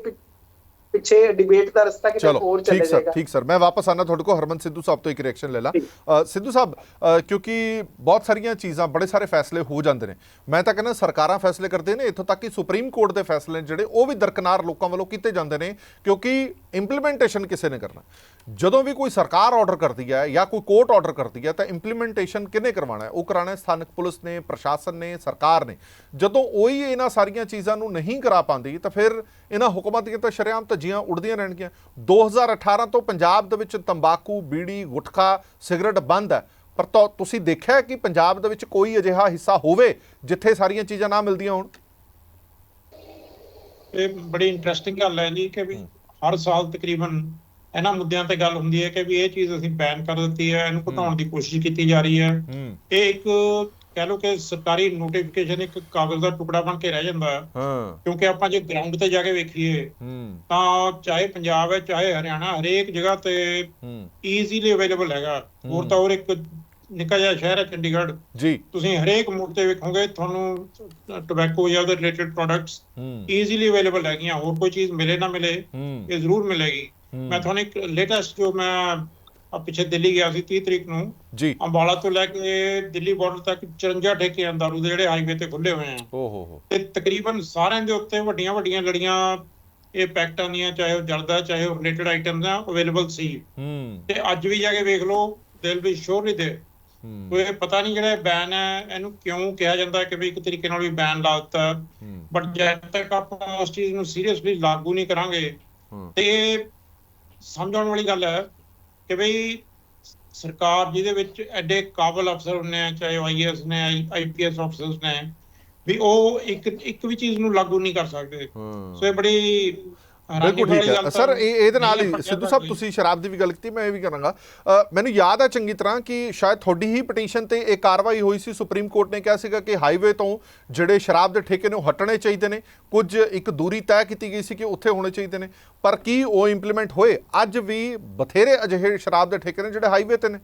ਪਿੱਛੇ ਡਿਬੇਟ ਦਾ ਰਸਤਾ ਕਿਤੇ ਚਲੋ ਹੋਰ ਠੀਕ ਸਰ ਜਾਏਗਾ। ਠੀਕ ਸਰ ਮੈਂ ਵਾਪਸ ਆਣਾ ਤੁਹਾਡੇ ਕੋਲ ਹਰਮਨ ਸਿੱਧੂ ਸਾਹਿਬ ਤੋਂ ਇੱਕ ਰਿਐਕਸ਼ਨ ਲੈ ਲਾ। ਸਿੱਧੂ ਸਾਹਿਬ ਕਿਉਂਕਿ ਬਹੁਤ ਸਾਰੀਆਂ ਚੀਜ਼ਾਂ ਬੜੇ ਸਾਰੇ ਫੈਸਲੇ ਹੋ ਜਾਂਦੇ ਨੇ। ਮੈਂ ਤਾਂ ਕਹਿੰਦਾ ਸਰਕਾਰਾਂ ਫੈਸਲੇ ਕਰਦੇ ਨੇ ਇੱਥੋਂ ਤੱਕ ਕਿ ਸੁਪਰੀਮ ਕੋਰਟ ਦੇ ਫੈਸਲੇ ਜਿਹੜੇ ਉਹ ਵੀ ਦਰਕਨਾਰ ਲੋਕਾਂ ਵੱਲੋਂ ਕੀਤੇ ਜਾਂਦੇ ਨੇ ਕਿਉਂਕਿ ਇੰਪਲੀਮੈਂਟੇਸ਼ਨ ਕਿਸੇ ਨੇ ਕਰਨਾ। ਜਦੋਂ ਵੀ ਕੋਈ ਸਰਕਾਰ ਆਰਡਰ ਕਰਦੀ ਹੈ ਜਾਂ ਕੋਈ ਕੋਰਟ ਆਰਡਰ ਕਰਦੀ ਹੈ ਤਾਂ ਇੰਪਲੀਮੈਂਟੇਸ਼ਨ ਕਿਹਨੇ ਕਰਵਾਉਣਾ ਹੈ? ਉਹ ਕਰਾਣਾ ਹੈ ਸਥਾਨਕ ਪੁਲਿਸ ਨੇ ਪ੍ਰਸ਼ਾਸਨ ਨੇ ਸਰਕਾਰ ਨੇ। ਜਦੋਂ ਉਹੀ ਇਹਨਾਂ ਸਾਰੀਆਂ ਚੀਜ਼ਾਂ ਨੂੰ ਨਹੀਂ ਕਰਾ ਪਾਉਂਦੀ ਤਾਂ ਫਿਰ ਇਹਨਾਂ ਹੁਕਮਾਂ ਦੀਆਂ ਤਾਂ ਸ਼ਰੇਆਮ ਧੱਜੀਆਂ ਉੜਦੀਆਂ ਰਹਿਣਗੀਆਂ। 2018 ਤੋਂ ਪੰਜਾਬ ਦੇ ਵਿੱਚ ਤੰਬਾਕੂ ਬੀੜੀ ਗੁਟਖਾ ਸਿਗਰਟ ਬੰਦ ਹੈ। ਪਰ ਤੁ- ਤੁਸੀਂ ਦੇਖਿਆ ਕਿ ਪੰਜਾਬ ਦੇ ਵਿੱਚ ਕੋਈ ਅਜਿਹਾ ਹਿੱਸਾ ਹੋਵੇ ਜਿੱਥੇ ਸਾਰੀਆਂ ਚੀਜ਼ਾਂ ਨਾ ਮਿਲਦੀਆਂ ਹੋਣ? ਇਹ ਬੜੀ ਇੰਟਰਸਟਿੰਗ ਗੱਲ ਹੈ ਜੀ ਕਿ ਵੀ ਹਰ ਸਾਲ ਤਕਰੀਬਨ ਇਹਨਾਂ ਮੁੱਦਿਆਂ ਤੇ ਗੱਲ ਹੁੰਦੀ ਹੈ ਕਿ ਵੀ ਇਹ ਚੀਜ਼ ਅਸੀਂ ਬੈਨ ਕਰ ਦਿੱਤੀ ਹੈ ਇਹਨੂੰ ਘਟਾਉਣ ਦੀ ਕੋਸ਼ਿਸ਼ ਕੀਤੀ ਜਾ ਰਹੀ ਹੈ। ਇਹ ਇੱਕ ਕਹਿ ਲਓ ਕਿ ਸਰਕਾਰੀ ਨੋਟੀਫਿਕੇਸ਼ਨ ਇੱਕ ਕਾਗਜ਼ ਦਾ ਟੁਕੜਾ ਬਣ ਕੇ ਰਹਿ ਜਾਂਦਾ ਹੈ। ਕਿਉਂਕਿ ਆਪਾਂ ਜੇ ਗਰਾਊਂਡ ਤੇ ਜਾ ਕੇ ਵੇਖੀਏ ਤਾਂ ਚਾਹੇ ਪੰਜਾਬ ਹੈ ਚਾਹੇ ਹਰਿਆਣਾ ਹਰੇਕ ਜਗ੍ਹਾ ਤੇ ਈਜ਼ੀਲੀ ਅਵੇਲੇਬਲ ਹੈਗਾ। ਹੋਰ ਤਾਂ ਹੋਰ ਇੱਕ ਨਿੱਕਾ ਜਿਹਾ ਸ਼ਹਿਰ ਹੈ ਚੰਡੀਗੜ੍ਹ। ਜੀ। ਤੁਸੀਂ ਹਰੇਕ ਮੋੜ ਤੇ ਵੇਖੋਗੇ ਤੁਹਾਨੂੰ ਟੋਬੈਕੋ ਜਾਂ ਉਹਦੇ ਰਿਲੇਟਡ ਪ੍ਰੋਡਕਟਸ ਈਜ਼ੀਲੀ ਅਵੇਲੇਬਲ ਹੈਗੀਆਂ। ਹੋਰ ਕੋਈ ਚੀਜ਼ ਮਿਲੇ ਨਾ ਮਿਲੇ ਇਹ ਜ਼ਰੂਰ ਮਿਲੇਗੀ। ਮੈਂ ਤੁਹਾਨੂੰ ਇੱਕ ਲੇਟੈਸਟ ਜੋ ਮੈਂ ਆ ਪਿੱਛੇ ਦਿੱਲੀ ਗਿਆ ਸੀ 30 ਤਰੀਕ ਨੂੰ ਜੀ। ਅੰਬਾਲਾ ਤੋਂ ਲੈ ਕੇ ਦਿੱਲੀ ਬਾਰਡਰ ਤੱਕ 54 ਠੇਕੇ ਆ ਦਾਰੂ ਦੇ ਜਿਹੜੇ ਹਾਈਵੇ ਤੇ ਖੁੱਲੇ ਹੋਏ ਆ। ਓ ਹੋ ਹੋ। ਤੇ ਤਕਰੀਬਨ ਸਾਰਿਆਂ ਦੇ ਉੱਤੇ ਵੱਡੀਆਂ ਵੱਡੀਆਂ ਲੜੀਆਂ ਇਹ ਪੈਕਟਾਂ ਦੀਆਂ ਚਾਹੇ ਉਹ ਜਲਦਾ ਚਾਹੇ ਉਹ ਰਿਲੇਟਡ ਆਈਟਮਸ ਆ ਅਵੇਲੇਬਲ ਸੀ। ਹੂੰ। ਤੇ ਅੱਜ ਵੀ ਜਾ ਕੇ ਵੇਖ ਲਓ ਦਿਲ ਵੀ ਸ਼ੋਰ ਦੇ। ਹੂੰ। ਕੋਈ ਪਤਾ ਨਹੀਂ ਜਿਹੜਾ ਬੈਨ ਹੈ ਇਹਨੂੰ ਕਿਉਂ ਕਿਹਾ ਜਾਂਦਾ ਕਿ ਵੀ ਇੱਕ ਤਰੀਕੇ ਨਾਲ ਵੀ ਬੈਨ ਲਾ ਦਿੱਤਾ। ਹੂੰ। ਬਟ ਜਦ ਤੱਕ ਆਪਾਂ ਉਸ ਚੀਜ਼ ਨੂੰ ਸੀਰੀਅਸਲੀ ਲਾਗੂ ਨਹੀਂ ਕਰਾਂਗੇ। ਤੇ ਇਹ ਸਮਝਣ ਵਾਲੀ ਗੱਲ ਹੈ ਕਿ ਬਈ ਸਰਕਾਰ ਜਿਹਦੇ ਵਿੱਚ ਐਡੇ ਕਾਬਲ ਅਫਸਰ ਹੁੰਦੇ ਆ ਚਾਹੇ ਆਈਐਸ ਨੇ ਆਈਪੀਐਸ ਅਫਸਰਸ ਨੇ ਵੀ ਉਹ ਇੱਕ ਇੱਕ ਵੀ ਚੀਜ਼ ਨੂੰ ਲਾਗੂ ਨਹੀਂ ਕਰ ਸਕਦੇ। ਸੋ ਇਹ ਬੜੀ ਬਿਲਕੁਲ ਠੀਕ ਹੈ। ਸਰ ਇਹ ਇਹਦੇ ਨਾਲ ਹੀ ਸਿੱਧੂ ਸਾਹਿਬ। ਤੁਸੀਂ ਸ਼ਰਾਬ ਦੀ ਵੀ ਗੱਲ ਕੀਤੀ ਮੈਂ ਇਹ ਵੀ ਕਰਾਂਗਾ ਮੈਨੂੰ ਯਾਦ ਹੈ ਚੰਗੀ ਤਰ੍ਹਾਂ ਕਿ ਸ਼ਾਇਦ ਤੁਹਾਡੀ ਹੀ ਪਟੀਸ਼ਨ ਤੇ ਇਹ ਕਾਰਵਾਈ ਹੋਈ ਸੀ। ਸੁਪਰੀਮ ਕੋਰਟ ਨੇ ਕਿਹਾ ਸੀਗਾ ਕਿ ਹਾਈਵੇ ਤੋਂ ਜਿਹੜੇ ਸ਼ਰਾਬ ਦੇ ਠੇਕੇ ਨੇ ਉਹ ਹਟਣੇ ਚਾਹੀਦੇ ਨੇ। ਕੁਝ ਇੱਕ ਦੂਰੀ ਤੈਅ ਕੀਤੀ ਗਈ ਸੀ ਕਿ ਉੱਥੇ ਹੋਣੇ ਚਾਹੀਦੇ ਨੇ। ਪਰ ਕੀ ਉਹ ਇੰਪਲੀਮੈਂਟ ਹੋਏ? ਅੱਜ ਵੀ ਬਥੇਰੇ ਅਜਿਹੇ ਸ਼ਰਾਬ ਦੇ ਠੇਕੇ ਨੇ ਜਿਹੜੇ ਹਾਈਵੇ ਤੇ ਨੇ।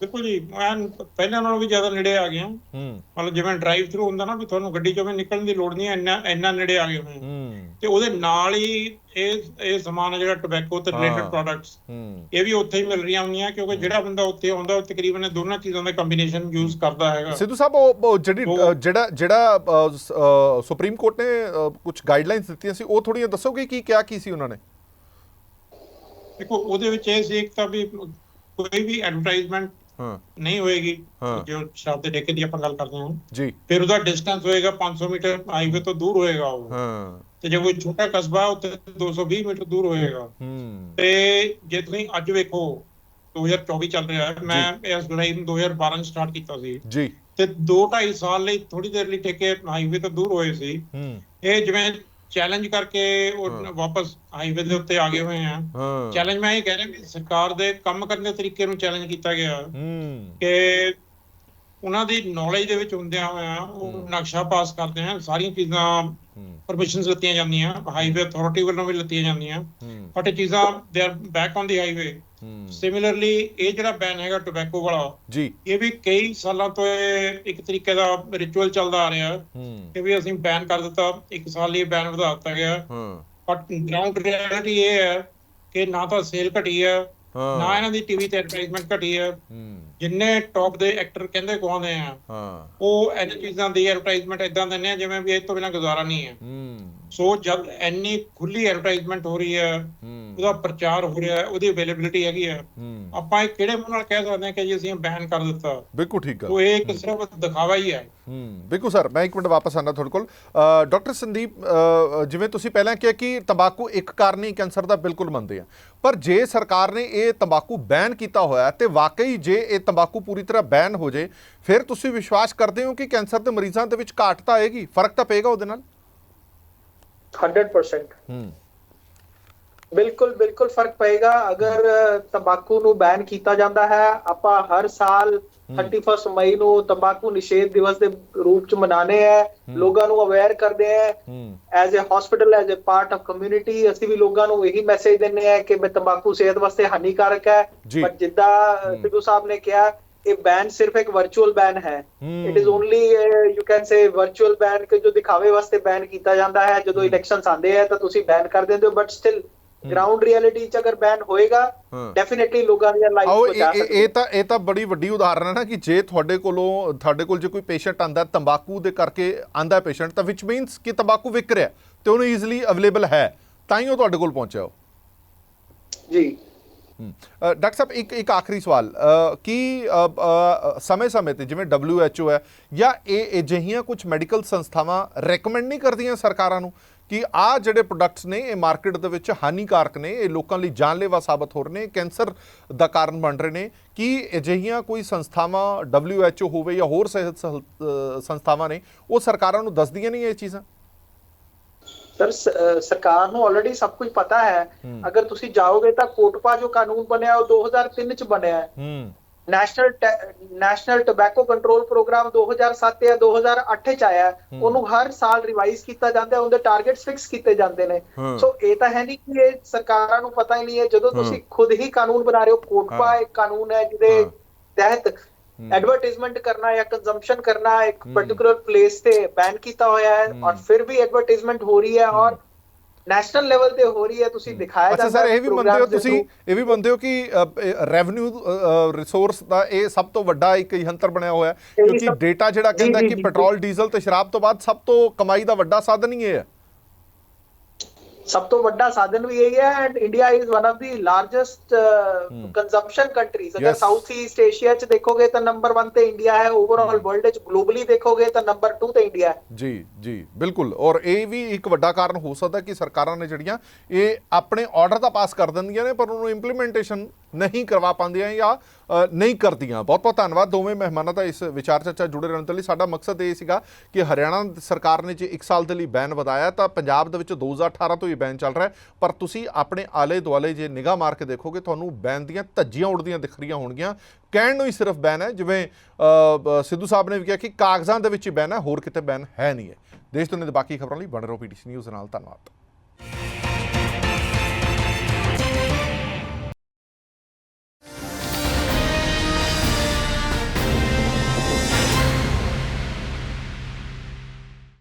ਬਿਲਕੁਲ ਜੀ ਮੈਂ ਪਹਿਲਾਂ ਨਾਲੋਂ ਵੀ ਜ਼ਿਆਦਾ ਨੇੜੇ ਆ ਗਿਆ ਹੂੰ। ਮਤਲਬ ਜਿਵੇਂ ਡਰਾਈਵ ਥਰੂ ਹੁੰਦਾ ਨਾ ਵੀ ਤੁਹਾਨੂੰ ਗੱਡੀ ਚੋਂ ਵੀ ਨਿਕਲਣ ਦੀ ਲੋੜ ਨਹੀਂ ਇੰਨਾ ਇੰਨਾ ਨੇੜੇ ਆ ਗਏ ਹੋਏ ਤੇ ਉਹਦੇ ਨਾਲ ਹੀ ਇਹ ਇਹ ਸਮਾਨ ਹੈ ਜਿਹੜਾ ਟੋਬੈਕੋ ਤੇ। ਰਿਲੇਟਡ ਪ੍ਰੋਡਕਟਸ ਇਹ ਵੀ ਉੱਥੇ ਹੀ ਮਿਲ ਰਹੀਆਂ ਹੁੰਦੀਆਂ ਕਿਉਂਕਿ ਜਿਹੜਾ ਬੰਦਾ ਉੱਥੇ ਆਉਂਦਾ ਉਹ ਤਕਰੀਬਨ ਇਹ ਦੋਨਾਂ ਚੀਜ਼ਾਂ ਦਾ ਕੰਬੀਨੇਸ਼ਨ ਯੂਜ਼ ਕਰਦਾ ਹੈਗਾ। ਸਿੱਧੂ ਸਾਹਿਬ ਉਹ ਜਿਹੜੀ ਜਿਹੜਾ ਜਿਹੜਾ ਸੁਪਰੀਮ ਕੋਰਟ ਨੇ ਕੁਝ ਗਾਈਡਲਾਈਨਸ ਦਿੱਤੀਆਂ ਸੀ ਉਹ ਥੋੜੀਆਂ ਦੱਸੋਗੇ ਕੀ ਕਿਹਾ ਕੀ ਸੀ ਉਹਨਾਂ ਨੇ? ਦੇਖੋ ਉਹਦੇ ਵਿੱਚ ਇਹ ਸੀ ਇੱਕ ਤਾਂ ਵੀ ਕੋਈ ਵੀ ਐਡਵਰਟਾਈਜ਼ਮੈਂਟ ਹਾਂ। ਨਹੀਂ ਹੋਏਗੀ। ਹਾਂ। ਜੋ ਸ਼ਬਦ ਦੇ ਠੇਕੇ ਦੀ ਆਪਾਂ ਗੱਲ ਕਰਦੇ ਹਾਂ। ਜੀ। ਫਿਰ ਉਹਦਾ ਡਿਸਟੈਂਸ ਹੋਏਗਾ 500 ਮੀਟਰ ਹਾਈਵੇ ਤੋਂ ਦੂਰ ਹੋਏਗਾ ਉਹ। ਹਾਂ। ਤੇ ਜੇ ਕੋਈ ਛੋਟਾ ਕਸਬਾ ਹੈ, ਉੱਥੇ 220 ਮੀਟਰ ਦੂਰ ਹੋਏਗਾ। ਹੂੰ। ਤੇ ਜੇ ਤੁਸੀਂ ਅੱਜ ਵੇਖੋ 2024 ਚੱਲ ਰਿਹਾ ਹੈ। ਮੈਂ ਇਸ ਲੜਾਈ ਨੂੰ 2012 ਚ ਸਟਾਰਟ ਕੀਤਾ ਸੀ। ਜੀ। ਤੇ 2 2.5 ਸਾਲ ਲਈ ਥੋੜੀ ਦੇਰ ਲਈ ਠੇਕੇ ਹਾਈਵੇ ਤੋਂ ਦੂਰ ਹੋਏ ਸੀ। ਹੂੰ। ਇਹ ਜਿਵੇਂ ਚੈਲੰਜ ਕਰਕੇ ਉਹ। ਵਾਪਸ ਹਾਈਵੇ ਦੇ ਉੱਤੇ ਆ ਗਏ ਹੋਏ ਆ। ਚੈਲੰਜ ਮੈਂ ਇਹ ਕਹਿ ਰਿਹਾ ਕਿ ਸਰਕਾਰ ਦੇ ਕੰਮ ਕਰਨ ਦੇ ਤਰੀਕੇ ਨੂੰ ਚੈਲੰਜ ਕੀਤਾ ਗਿਆ। ਕਿ ਉਹਨਾਂ ਦੀ ਨੌਲੇਜ ਦੇ ਵਿੱਚ ਹੁੰਦਿਆਂ ਹੋਇਆਂ ਉਹ। ਨਕਸ਼ਾ ਪਾਸ ਕਰਦੇ ਆ ਸਾਰੀਆਂ ਚੀਜ਼ਾਂ ਪਰਮਿਸ਼ਨਸ ਲਿੱਤੀਆਂ ਜਾਂਦੀਆਂ ਹਾਈਵੇ ਅਥਾਰਟੀ ਵੱਲੋਂ ਵੀ ਲਿੱਤੀਆਂ ਜਾਂਦੀਆਂ। ਬਟ ਇਹ ਚੀਜ਼ਾਂ ਦੇ are back on the highway similarly ਇਹ ਜਿਹੜਾ ਬੈਨ ਹੈਗਾ ਟੋਬੈਕੋ ਵਾਲਾ ਜੀ। ਇਹ ਵੀ ਕਈ ਸਾਲਾਂ ਤੋਂ ਇਹ ਇੱਕ ਤਰੀਕੇ ਦਾ ਰਿਚੁਅਲ ਚੱਲਦਾ ਆ ਰਿਹਾ। ਕਿ ਵੀ ਅਸੀਂ ਬੈਨ ਕਰ ਦਿੱਤਾ। ਇੱਕ ਸਾਲ ਲਈ ਬੈਨ ਵਧਾ ਦਿੱਤਾ ਗਿਆ। ਹਾਂ। ਬਟ ਗਰਾਊਂਡ ਰਿਐਲਿਟੀ ਇਹ ਹੈ ਕਿ ਨਾ ਤਾਂ ਸੇਲ ਘਟੀ ਹੈ। ਨਾ ਇਹਨਾਂ ਦੀ ਟੀਵੀ ਤੇ ਐਡਵਰਟਾਈਜ਼ਮੈਂਟ ਘਟੀ ਹੈ। ਜਿੰਨੇ ਟੌਪ ਦੇ ਐਕਟਰ ਕਹਿੰਦੇ ਕਹਾਉਂਦੇ ਆ ਹਾਂ। ਉਹ ਇਹਨਾਂ ਚੀਜ਼ਾਂ ਦੀ ਐਡਵਰਟਾਈਜ਼ਮੈਂਟ ਇਦਾਂ ਦਿੰਦੇ ਆ ਜਿਵੇਂ ਵੀ ਇਹ ਤੋਂ ਬਿਨਾਂ ਗੁਜ਼ਾਰਾ ਨਹੀਂ ਹੈ ਹੂੰ। ਸੋ ਜਦ ਇੰਨੀ ਖੁੱਲੀ ਐਡਵਰਟਾਈਜ਼ਮੈਂਟ ਹੋ ਰਹੀ ਹੈ ਉਹਦਾ ਪ੍ਰਚਾਰ ਹੋ ਰਿਹਾ ਹੈ ਉਹਦੀ ਅਵੇਲੇਬਿਲਿਟੀ ਹੈਗੀ ਹੈ ਆਪਾਂ ਇਹ ਕਿਹੜੇ ਮੂੰਹ ਨਾਲ ਕਹਿ ਸਕਦੇ ਹਾਂ ਕਿ ਜੀ ਅਸੀਂ ਬੈਨ ਕਰ ਦਿੱਤਾ ਬਿਲਕੁਲ ਠੀਕ ਗੱਲ ਉਹ ਇਹ ਇੱਕ ਸਿਰਫ ਦਿਖਾਵਾ ਹੀ ਹੈ ਹੂੰ ਬਿਲਕੁਲ ਸਰ ਮੈਂ ਇੱਕ ਮਿੰਟ ਵਾਪਸ ਆਣਾ ਤੁਹਾਡੇ ਕੋਲ ਡਾਕਟਰ ਸੰਦੀਪ ਜਿਵੇਂ ਤੁਸੀਂ ਪਹਿਲਾਂ ਕਿਹਾ ਕਿ ਤੰਬਾਕੂ ਇੱਕ ਕਾਰਨ ਹੀ ਕੈਂਸਰ ਦਾ ਬਿਲਕੁਲ ਮੰਨਦੇ ਆ ਪਰ ਜੇ ਸਰਕਾਰ ਨੇ ਇਹ ਤੰਬਾਕੂ ਬੈਨ ਕੀਤਾ ਹੋਇਆ ਤੇ ਵਾਕਈ ਜੇ ਇਹ ਤੰਬਾਕੂ ਪੂਰੀ ਤਰ੍ਹਾਂ ਬੈਨ ਹੋ ਜੇ ਫਿਰ ਤੁਸੀਂ ਵਿਸ਼ਵਾਸ ਕਰਦੇ ਹੋ ਕਿ ਕੈਂਸਰ ਦੇ ਮਰੀਜ਼ਾਂ ਦੇ ਵਿੱਚ ਘਾਟ ਤਾਂ ਆਏਗੀ ਫ਼ਰਕ ਤਾਂ ਪਏਗਾ ਉਹਦੇ ਨਾਲ 100% ਹੂੰ। ਬਿਲਕੁਲ ਬਿਲਕੁਲ ਫ਼ਰਕ ਪਏਗਾ। ਅਗਰ ਤੰਬਾਕੂ ਨੂੰ ਬੈਨ ਕੀਤਾ ਜਾਂਦਾ ਹੈ ਆਪਾਂ ਹਰ ਸਾਲ 31 ਮਈ ਨੂੰ ਤੰਬਾਕੂ ਨਿਸ਼ੇਧ ਦਿਵਸ ਦੇ ਰੂਪ ਚ ਮਨਾਉਂਦੇ ਹੈ। ਲੋਕਾਂ ਨੂੰ ਅਵੇਅਰ ਕਰਦੇ ਹੂੰ। As a hospital as a part of community ਅਸੀਂ ਵੀ ਲੋਕਾਂ ਨੂੰ ਇਹੀ ਮੈਸੇਜ ਦਿੰਦੇ ਆ ਕਿ ਮੈਂ ਤੰਬਾਕੂ ਸਿਹਤ ਵਾਸਤੇ ਹਾਨੀਕਾਰਕ ਹੈ। ਪਰ ਜਿੱਦਾਂ ਸਿੱਧੂ ਸਾਹਿਬ ਨੇ ਕਿਹਾ ਇਹ ਬੈਨ ਸਿਰਫ ਇੱਕ ਵਰਚੁਅਲ ਬੈਨ ਹੈ। ਹੂੰ। It is only you can say virtual ban ਕਿ ਜੋ ਦਿਖਾਵੇ ਵਾਸਤੇ ਬੈਨ ਕੀਤਾ ਜਾਂਦਾ ਹੈ। ਜਦੋਂ ਇਲੈਕਸ਼ਨਸ ਆਉਂਦੇ ਆ ਤਾਂ ਤੁਸੀਂ ਬੈਨ ਕਰ ਦਿੰਦੇ ਹੋ ਬਟ ਸਟਿਲ ਗਰਾਊਂਡ ਰਿਐਲਿਟੀ ਚ ਅਗਰ ਬੈਨ ਹੋਏਗਾ। ਡੈਫੀਨਿਟਲੀ ਲੋਕਾਂ ਦੀਆਂ ਲਾਈਫ ਬਚਾ ਸਕਦੇ ਇਹ ਤਾਂ ਇਹ ਤਾਂ ਬੜੀ ਵੱਡੀ ਉਦਾਹਰਨ ਹੈ ਨਾ ਕਿ ਜੇ ਤੁਹਾਡੇ ਕੋਲੋਂ ਤੁਹਾਡੇ ਕੋਲ ਜੇ ਕੋਈ ਪੇਸ਼ੈਂਟ ਆਂਦਾ ਤੰਬਾਕੂ ਦੇ ਕਰਕੇ ਆਂਦਾ ਪੇਸ਼ੈਂਟ ਤਾਂ ਵਿਚ ਮੀਨਸ ਕਿ ਤੰਬਾਕੂ ਵਿਕ ਰਿਹਾ ਤੇ ਉਹਨੂੰ ਈਜ਼ੀਲੀ ਅਵੇਲੇਬਲ ਹੈ। ਤਾਂ ਹੀ ਉਹ ਤੁਹਾਡੇ ਕੋਲ ਪਹੁੰਚਿਆ ਜੀ। ਡਾਕਟਰ ਸਾਹਿਬ ਇੱਕ ਇੱਕ ਆਖਰੀ ਸਵਾਲ। ਅ, ਕੀ ਸਮੇਂ-ਸਮੇਂ ਤੇ ਜਿਵੇਂ WHO ਹੈ ਜਾਂ ਇਹ ਅਜਿਹੀਆਂ ਕੁਝ ਮੈਡੀਕਲ ਸੰਸਥਾਵਾਂ ਰეკਮੈਂਡ ਨਹੀਂ ਕਰਦੀਆਂ ਸਰਕਾਰਾਂ ਨੂੰ ਕਿ ਆ ਜਿਹੜੇ ਪ੍ਰੋਡਕਟਸ ਨੇ ਇਹ ਮਾਰਕੀਟ ਦੇ ਵਿੱਚ ਹਾਨੀਕਾਰਕ ਨੇ ਇਹ ਲੋਕਾਂ ਲਈ ਜਾਨਲੇਵਾ ਸਾਬਤ ਹੋ ਰਹੇ ਨੇ ਕੈਂਸਰ ਦਾ ਕਾਰਨ ਬਣ ਰਹੇ ਨੇ ਕੀ ਅਜਿਹੀਆਂ ਕੋਈ ਸੰਸਥਾਵਾਂ WHO ਹੋਵੇ ਜਾਂ ਹੋਰ ਸਿਹਤ ਸੰਸਥਾਵਾਂ ਨੇ ਉਹ ਸਰਕਾਰਾਂ ਨੂੰ ਦੱਸਦੀਆਂ ਨਹੀਂ ਇਹ ਚੀਜ਼ਾਂ? ਸਰ ਸਰਕਾਰ ਨੂੰ ਆਲਰੇਡੀ ਸਭ ਕੁਝ ਪਤਾ ਹੈ। ਅਗਰ ਤੁਸੀਂ ਜਾਓਗੇ ਤਾਂ ਕੋਟਪਾ ਜੋ ਕਾਨੂੰਨ ਬਣਿਆ ਉਹ 2003 ਚ ਬਣਿਆ ਹੈ national national tobacco control program 2007 ਜਾਂ 2008 ਚ ਆਇਆ। ਉਹਨੂੰ ਹਰ ਸਾਲ ਰਿਵਾਈਜ਼ ਕੀਤਾ ਜਾਂਦਾ ਉਹਦੇ ਟਾਰਗੇਟਸ ਫਿਕਸ ਕੀਤੇ ਜਾਂਦੇ ਨੇ। ਸੋ ਇਹ ਤਾਂ ਹੈ ਨਹੀਂ ਕਿ ਇਹ ਸਰਕਾਰਾਂ ਨੂੰ ਪਤਾ ਹੀ ਨਹੀਂ ਹੈ ਜਦੋਂ ਤੁਸੀਂ ਖੁਦ ਹੀ ਕਾਨੂੰਨ ਬਣਾ ਰਹੇ ਹੋ ਕੋਟਪਾ। ਇੱਕ ਕਾਨੂੰਨ ਹੈ ਜਿਹਦੇ। ਤਹਿਤ ਐਡਵਰਟਾਈਜ਼ਮੈਂਟ ਕਰਨਾ ਜਾਂ ਕੰਜ਼ੰਪਸ਼ਨ ਕਰਨਾ ਇੱਕ ਪਾਰਟਿਕੂਲਰ ਪਲੇਸ ਤੇ ਬੈਨ ਕੀਤਾ ਹੋਇਆ ਹੈ ਔਰ ਫਿਰ ਵੀ ਐਡਵਰਟਾਈਜ਼ਮੈਂਟ ਹੋ ਰਹੀ ਹੈ ਔਰ ਨੈਸ਼ਨਲ ਲੈਵਲ ਤੇ ਹੋ ਰਹੀ ਹੈ ਤੁਸੀਂ ਦਿਖਾਇਆ ਅੱਛਾ ਜਾਂਦਾ ਸਰ ਹੈ ਇਹ ਵੀ ਮੰਨਦੇ ਹੋ ਤੁਸੀਂ। ਇਹ ਵੀ ਮੰਨਦੇ ਹੋ ਕਿ ਰੈਵਨਿਊ ਰਿਸੋਰਸ ਦਾ ਇਹ ਸਭ ਤੋਂ ਵੱਡਾ ਇੱਕ ਯੰਤਰ ਬਣਿਆ ਹੋਇਆ ਕਿਉਂਕਿ ਡੇਟਾ ਜਿਹੜਾ ਕਹਿੰਦਾ ਕਿ ਪੈਟਰੋਲ ਡੀਜ਼ਲ ਤੇ ਸ਼ਰਾਬ ਤੋਂ ਬਾਅਦ ਸਭ ਤੋਂ ਕਮਾਈ ਦਾ ਵੱਡਾ ਸਾਧਨ ਹੀ ਇਹ ਹੈ। ਸਭ ਤੋਂ ਵੱਡਾ ਸਾਧਨ ਵੀ ਇਹੀ ਹੈ and India is one of the largest consumption countries ਅਗਰ. ਸਾਊਥ ਈਸਟ ਏਸ਼ੀਆ ਚ ਦੇਖੋਗੇ ਤਾਂ ਨੰਬਰ 1 ਤੇ ਇੰਡੀਆ ਹੈ ਓਵਰਆਲ ਵਰਲਡ ਚ ਗਲੋਬਲੀ ਦੇਖੋਗੇ ਤਾਂ ਨੰਬਰ 2 ਤੇ ਇੰਡੀਆ ਹੈ। ਜੀ ਜੀ ਬਿਲਕੁਲ। ਔਰ ਇਹ ਵੀ ਇੱਕ ਵੱਡਾ ਕਾਰਨ ਹੋ ਸਕਦਾ ਕਿ ਸਰਕਾਰਾਂ ਨੇ ਜਿਹੜੀਆਂ ਇਹ ਆਪਣੇ ਆਰਡਰ ਤਾਂ ਪਾਸ ਕਰ ਦਿੰਦੀਆਂ ਨੇ ਪਰ ਉਹਨੂੰ ਇੰਪਲੀਮੈਂਟੇਸ਼ਨ ਨਹੀਂ ਕਰਵਾ ਪਾਉਂਦੀਆਂ ਜਾਂ ਨਹੀਂ ਕਰਦੀਆਂ। ਬਹੁਤ ਬਹੁਤ ਧੰਨਵਾਦ ਦੋਵੇਂ ਮਹਿਮਾਨਾਂ ਦਾ ਇਸ ਵਿਚਾਰ ਚਰਚਾ ਜੁੜੇ ਰਹਿਣ ਦੇ ਲਈ। ਸਾਡਾ ਮਕਸਦ ਇਹ ਸੀਗਾ ਕਿ ਹਰਿਆਣਾ ਸਰਕਾਰ ਨੇ ਜੇ 1 ਸਾਲ ਦੇ ਲਈ ਬੈਨ ਵਧਾਇਆ ਤਾਂ ਪੰਜਾਬ ਦੇ ਵਿੱਚ 2018 ਤੋਂ ਹੀ ਬੈਨ ਚੱਲ ਰਿਹਾ ਪਰ ਤੁਸੀਂ ਆਪਣੇ ਆਲੇ ਦੁਆਲੇ ਜੇ ਨਿਗਾਹ ਮਾਰ ਕੇ ਦੇਖੋਗੇ, ਤੁਹਾਨੂੰ ਬੈਨ ਦੀਆਂ ਧੱਜੀਆਂ ਉੜਦੀਆਂ ਦਿਖ ਰਹੀਆਂ ਹੋਣਗੀਆਂ। ਕਹਿਣ ਨੂੰ ਹੀ ਸਿਰਫ ਬੈਨ ਹੈ, ਜਿਵੇਂ ਸਿੱਧੂ ਸਾਹਿਬ ਨੇ ਵੀ ਕਿਹਾ ਕਿ ਕਾਗਜ਼ਾਂ ਦੇ ਵਿੱਚ ਹੀ ਬੈਨ ਹੈ, ਹੋਰ ਕਿਤੇ ਬੈਨ ਹੈ ਨਹੀਂ ਹੈ। ਦੇਸ਼ ਦੁਨੀਆ ਦੇ ਬਾਕੀ ਖਬਰਾਂ ਲਈ ਬਣ ਰਹੋ ਪੀਟੀਸੀ ਨਿਊਜ਼ ਨਾਲ। ਧੰਨਵਾਦ।